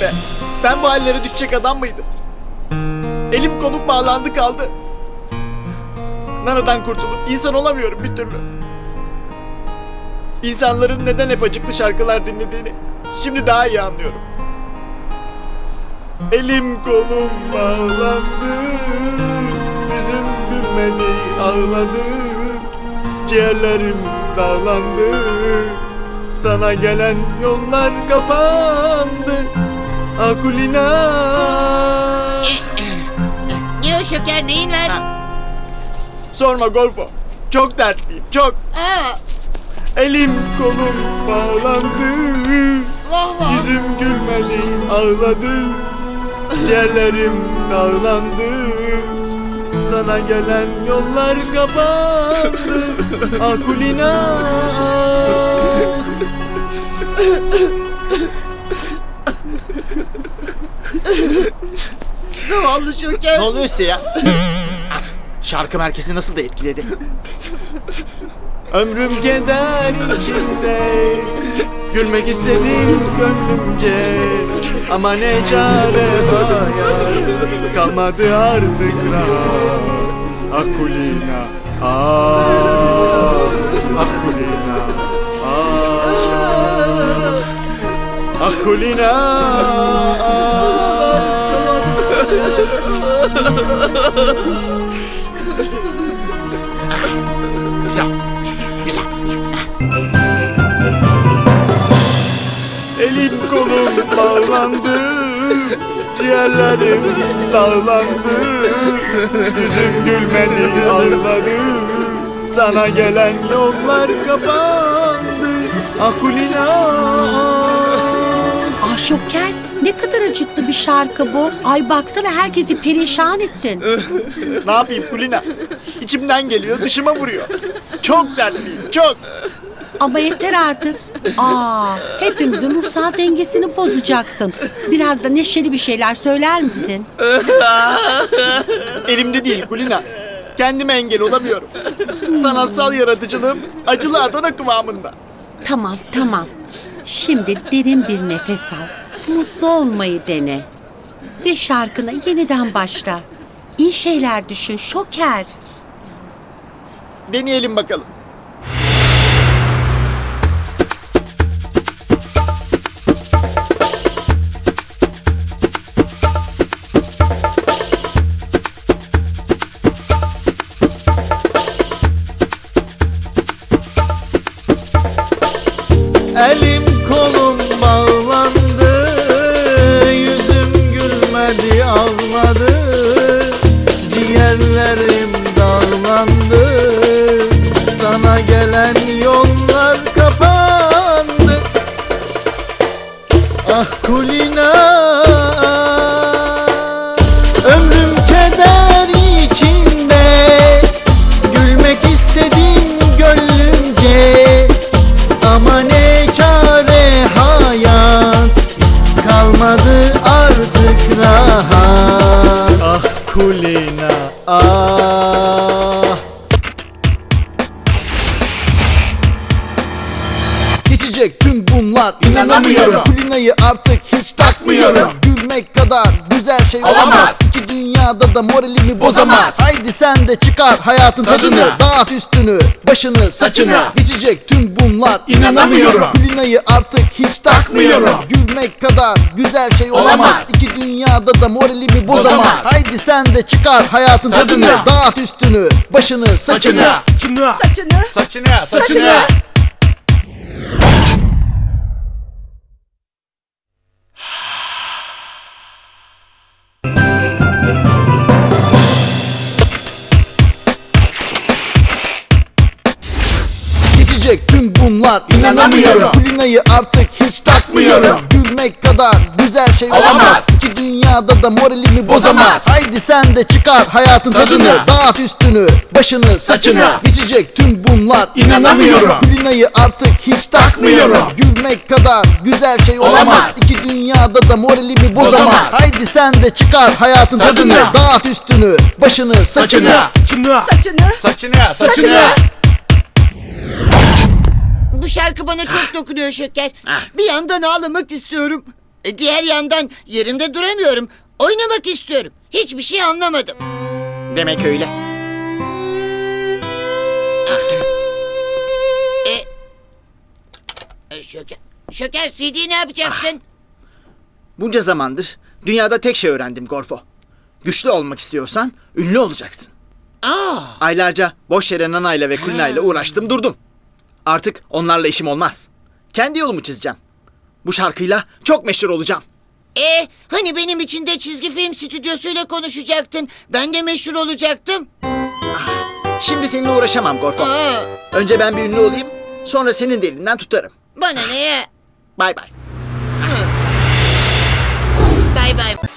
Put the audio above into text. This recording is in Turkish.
be. Ben bu hallere düşecek adam mıydım? Elim kolum bağlandı kaldı. Nana'dan kurtulup insan olamıyorum bir türlü. İnsanların neden hep acıklı şarkılar dinlediğini şimdi daha iyi anlıyorum. Elim kolum bağlandı Yüzüm gülmedi ağladı Ciğerlerim dağlandı Sana gelen yollar kapandı Akulina Ne o şeker neyin var? Sorma Golfo. Çok dertliyim çok. Aa, Elim kolum bağlandı. Vah vah. Yüzüm gülmedi ağladı. Ciğerlerim dağlandı. Sana gelen yollar kapandı. Akulina Zavallı. Ne oluyor size ya? Şarkı merkezi nasıl da etkiledi? Ömrüm keder içinde Gülmek istedim gönlümce. Ama ne çare hayal. Kalmadı artık rahat. Akulina Ah. Akulina Ah. Akulina Güzel. Güzel. Elim kolum bağlandı Ciğerlerim dağlandı Yüzüm gülmedi ağladı Sana gelen yollar kapandı Akulina Ah Şoker ne kadar acıklı bir şarkı bu. Ay baksana herkesi perişan ettin. Ne yapayım Kulina İçimden geliyor dışıma vuruyor Çok dertliyim çok Ama yeter artık. Aa, hepimizin ruhsal dengesini bozacaksın. Biraz da neşeli bir şeyler söyler misin? Elimde değil Kulina Kendime engel olamıyorum Sanatsal yaratıcılığım acılı Adana kıvamında Tamam, tamam. Şimdi derin bir nefes al. Mutlu olmayı dene. Ve şarkına yeniden başla. İyi şeyler düşün Şoker. Deneyelim bakalım Elim Ah Kulina. Ömrüm keder içinde Gülmek istedim gönlümce. Ama ne çare hayat Kalmadı artık rahat. Ah Kulina ah. Geçecek tüm bunlar inanamıyorum. Kulinayı artık hiç takmıyorum. Gülmek kadar güzel şey olamaz. İki dünyada da moralimi bozamaz. Haydi sen de çıkar hayatın tadını. Dağıt üstünü, başını, saçını. Geçecek tüm bunlar. İnanamıyorum. Kulinayı artık hiç takmıyorum. Gülmek kadar güzel şey olamaz. İki dünyada da moralimi bozamaz. Haydi sen de çıkar hayatın tadını. Dağıt üstünü, başını, saçını. Saçını. Saçını. Saçını. Saçını. Geçecek tüm bunlar. İnanamıyorum. Kulinayı artık hiç takmıyorum. Gülmek kadar güzel şey olamaz. İki dünyada da moralimi bozamaz. Haydi sen de çıkar hayatın tadını. Dağıt üstünü, başını, saçını. Geçecek tüm bunlar. İnanamıyorum. Kulinayı artık hiç takmıyorum. Gülmek kadar güzel şey olamaz. İki dünyada da moralimi bozamaz. Haydi sen de çıkar hayatın tadını. Dağıt üstünü, başını, saçını. Saçını. Saçını. Saçını. Saçını. Bu şarkı bana çok dokunuyor şeker. Bir yandan ağlamak istiyorum. E, diğer yandan yerimde duramıyorum. Oynamak istiyorum. Hiçbir şey anlamadım. Demek öyle. E, Şöker, Şöker CD ne yapacaksın? Bunca zamandır dünyada tek şey öğrendim Gorfo. Güçlü olmak istiyorsan ünlü olacaksın. Aa, Aylarca boş yere Nana'yla ve Kulina'yla uğraştım durdum. Artık onlarla işim olmaz. Kendi yolumu çizeceğim. Bu şarkıyla çok meşhur olacağım. e, hani benim için de çizgi film stüdyosuyla konuşacaktın. Ben de meşhur olacaktım. Şimdi seninle uğraşamam Gorfo. Aa, Önce ben bir ünlü olayım, sonra senin de elinden tutarım. bana ne ya? Bay bay. Bay bay.